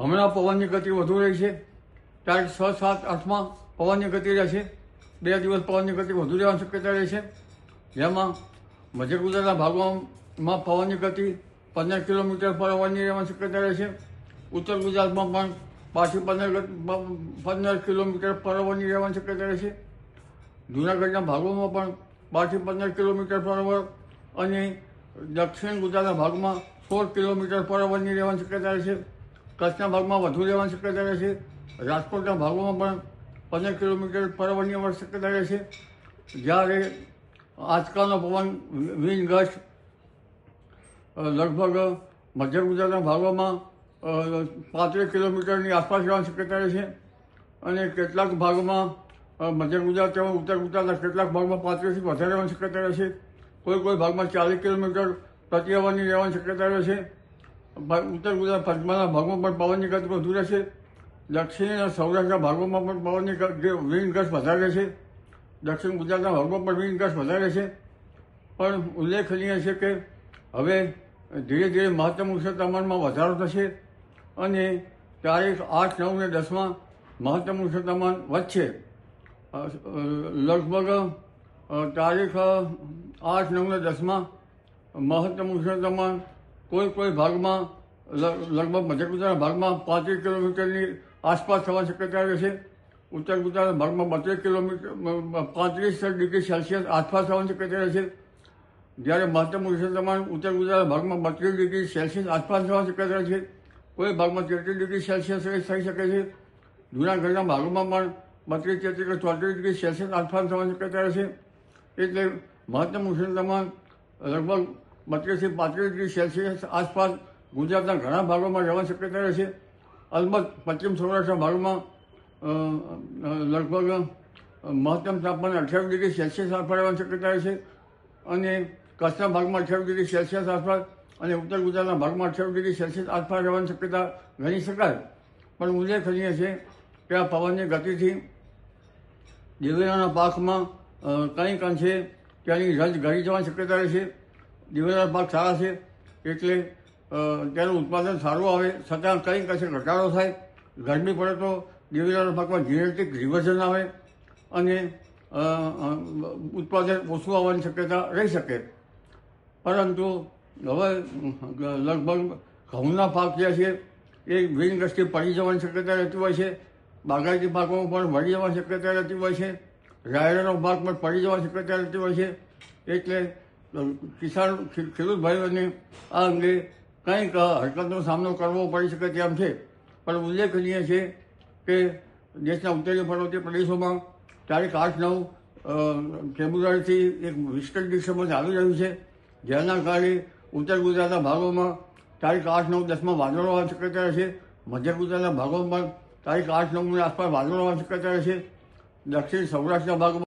હમણાં પવનની ગતિ વધુ રહી છે. તારીખ છ, સાત આઠમાં પવનની ગતિ રહેશે બે દિવસ પવનની ગતિ વધુ રહેવાની શક્યતા રહે છે. જેમાં મધ્ય ગુજરાતના ભાગોમાં પવનની ગતિ પંદર કિલોમીટર પર અવરની રહેવાની શક્યતા રહે છે. ઉત્તર ગુજરાતમાં પણ પાછી પંદર પંદર કિલોમીટર પર અવરની રહેવાની શક્યતા રહે છે. જૂનાગઢના ભાગોમાં પણ બારથી પંદર કિલોમીટર પર અવર અને દક્ષિણ ગુજરાતના ભાગમાં સોળ કિલોમીટર પર અવરની રહેવાની શક્યતા રહેશે કચ્છના ભાગમાં વધુ રહેવાની શક્યતા રહેશે રાજકોટના ભાગોમાં પણ પંદર કિલોમીટર પર અવરની અવર શક્યતા રહેશે જ્યારે આજકાલનો પવન વીજ ગસ્ટ લગભગ મધ્ય ગુજરાતના ભાગોમાં પાંત્રીસ કિલોમીટરની આસપાસ રહેવાની શક્યતા રહેશે અને કેટલાક ભાગમાં મધ્ય ગુજરાત તેમજ ઉત્તર ગુજરાતના કેટલાક ભાગમાં પાંત્રીસથી વધારે રહેવાની શક્યતા રહેશે કોઈ કોઈ ભાગમાં ચાલીસ કિલોમીટર પ્રતિ અવરની રહેવાની શક્યતા રહેશે ઉત્તર ગુજરાત પશ્ચિમના ભાગમાં પણ પવનની ગતિ વધુ રહેશે. દક્ષિણ અને સૌરાષ્ટ્રના ભાગોમાં પણ પવનની વિન્ડ ગસ્ટ વધારે છે. દક્ષિણ ગુજરાતના ભાગમાં પણ વિન્ડ ગસ્ટ વધારે છે. પણ ઉલ્લેખનીય છે કે હવે ધીરે ધીરે મહત્તમ ઉષ્ણ તાપમાનમાં વધારો થશે અને તારીખ આઠ, નવ ને દસમાં મહત્તમ ઉષ્ણ તાપમાન વધશે. લગભગ તારીખ આઠ, નવ ને દસમાં મહત્તમ ઉષ્ણ તાપમાન કોઈ કોઈ ભાગમાં લગભગ મધ્ય ગુજરાતના ભાગમાં પાંત્રીસ કિલોમીટરની આસપાસ થવા શક્યતા રહેશે ઉત્તર ગુજરાતના ભાગમાં બત્રીસ કિલોમીટર પાંત્રીસ ડિગ્રી સેલ્સિયસ આસપાસ થવાની શક્યતા રહેશે જ્યારે મહત્તમ તાપમાન ઉત્તર ગુજરાતના ભાગમાં બત્રીસ ડિગ્રી સેલ્સિયસ આસપાસ થવાની શક્યતા છે. કોઈ ભાગમાં તેત્રીસ ડિગ્રી સેલ્સિયસ થઈ શકે છે. જૂનાગઢના ભાગોમાં પણ બત્રીસ, તેત્રીસ ચોત્રીસ ડિગ્રી સેલ્સિયસ આસપાસ થવાની શક્યતા રહેશે એટલે મહત્તમ તાપમાન લગભગ બત્રીસથી પાંત્રીસ ડિગ્રી સેલ્સિયસ આસપાસ ગુજરાતના ઘણા ભાગોમાં રહેવાની શક્યતા રહેશે અલબત્ત પશ્ચિમ સૌરાષ્ટ્રના ભાગમાં લગભગ મહત્તમ તાપમાન અઠ્યાવીસ ડિગ્રી સેલ્સિયસ આસપાસ શક્યતા રહેશે અને કચ્છના ભાગમાં અઠ્યાવીસ ડિગ્રી સેલ્સિયસ આસપાસ અને ઉત્તર ગુજરાતના ભાગમાં અઠ્યાવીસ ડિગ્રી સેલ્સિયસ આસપાસ રહેવાની શક્યતા ગણી શકાય. પણ ઉલ્લેખનીય છે કે આ પવનની ગતિથી દિવેલાના પાકમાં કંઈક અંશે ત્યાંની રજ ઘરી જવાની શક્યતા રહેશે દિવેલાના પાક સારા છે એટલે તેનું ઉત્પાદન સારું આવે, છતાં કંઈક કશે ઘટાડો થાય, ગરમી પડે તો દિવેલાના પાકમાં જીનેટિક રિવર્ઝન આવે અને ઉત્પાદન ઓછું આવવાની શક્યતા રહી શકે. પરંતુ હવે લગભગ ઘઉંના પાક જે છે, એ વિન દ્રષ્ટિ પડી જવાની શક્યતા રહેતી હોય છે, બાગાયતી પાકોમાં પણ વળી જવાની શક્યતા રહેતી હોય છે, રાયડાનો પાક પણ પડી જવાની શક્યતા રહેતી હોય છે, એટલે કિસાન ખેડૂત ભાઈઓને આ અંગે કંઈક હરકતનો સામનો કરવો પડી શકે તેમ છે. પણ ઉલ્લેખનીય છે કે દેશના ઉત્તરીય પર્વતીય પ્રદેશોમાં તારીખ આઠ નવ ફેબ્રુઆરીથી એક વિસ્કટ ડિસ્ટર્બન્સ આવી રહ્યું છે. જેના કારણે ઉત્તર ગુજરાતના ભાગોમાં તારીખ આઠ નવ દસમાં વાદળો આવવાની શક્યતા રહેશે. મધ્ય ગુજરાતના ભાગોમાં તારીખ આઠ નવની આસપાસ વાદળો આવવાની શક્યતા રહેશે. દક્ષિણ સૌરાષ્ટ્રના ભાગોમાં